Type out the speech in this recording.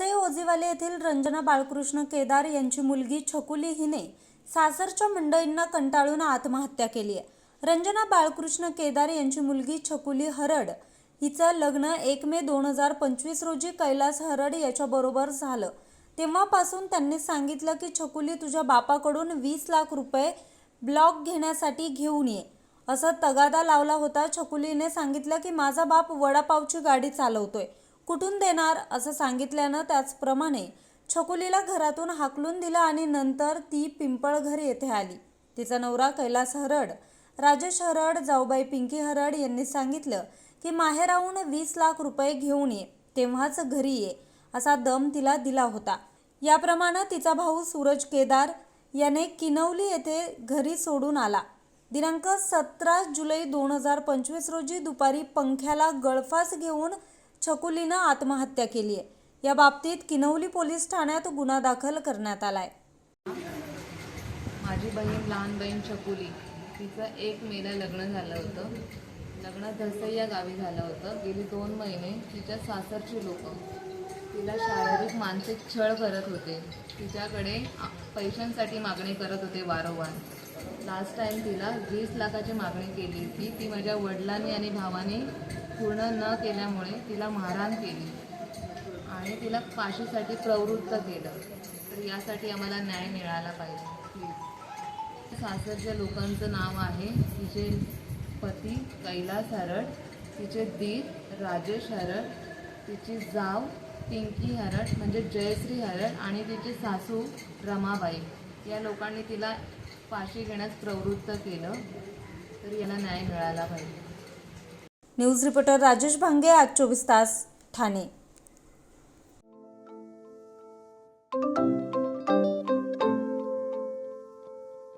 मौजेवाले येथील रंजना बाळकृष्ण केदार यांची मुलगी छकुली हिने सासरच्या मंडळींना कंटाळून आत्महत्या केली आहे. रंजना बाळकृष्ण केदार यांची मुलगी छकुली हरड हिचं लग्न एक मे दोन हजार पंचवीस रोजी कैलास हरड याच्याबरोबर झालं. तेव्हापासून त्यांनी सांगितलं की छकुली तुझ्या बापाकडून वीस लाख रुपये ब्लॉक घेण्यासाठी घेऊन ये. असं तगादा लावला होता. छकुलीने सांगितलं की माझा बाप वडापावची गाडी चालवतोय. कुठून देणार असं सांगितल्यानं त्याचप्रमाणे छकुलीला घरातून हाकलून दिलं आणि नंतर ती पिंपळघर येथे आली. तिचा नवरा कैलास हरड राजेश हरड जाऊबाई पिंकी हरड यांनी सांगितलं की माहेराहून वीस लाख रुपये घेऊन ये तेव्हाच घरी ये असा दम तिला दिला होता. याप्रमाणे तिचा भाऊ सूरज केदार याने किनवली येथे घरी सोडून आला. दिनांक सतरा जुलै दोन हजार पंचवीस रोजी दुपारी पंख्याला गळफास घेऊन छकुलीनं आत्महत्या केली आहे. या बाबतीत किनवली पोलीस ठाण्यात गुन्हा दाखल करण्यात आलाय. माझी बहीण लहान बहीण छकुली तिचं एक मेला लग्न झालं होतं. लग्न धसई या गावी झालं होतं. गेली दोन महिने तिच्या सासरची लोक. तिला शारीरिक मानसिक छळ करत होते. तिच्याकडे पैशांसाठी मागणी करत होते वारंवार. लास्ट टाईम तिला वीस लाखाची मागणी केली होती. ती माझ्या वडिलांनी आणि भावाने पूर्ण न केल्यामुळे तिला मारहाण केली. आणि तिला फाशीसाठी प्रवृत्त केलं. तर यासाठी आम्हाला न्याय मिळाला पाहिजे प्लीज सासरच्या लोकांचं नाव आहे. तिचे पती कैलास हरड तिचे दीर राजेश हरड तिची जाव पिंकी हरड म्हणजे जयश्री हरड आणि तिची सासू रमाबाई. या लोकांनी तिला फाशी घेण्यास प्रवृत्त केलं तर यांना न्याय मिळाला पाहिजे. न्यूज रिपोर्टर राजेश भांगे आज चोवीस तास ठाणे.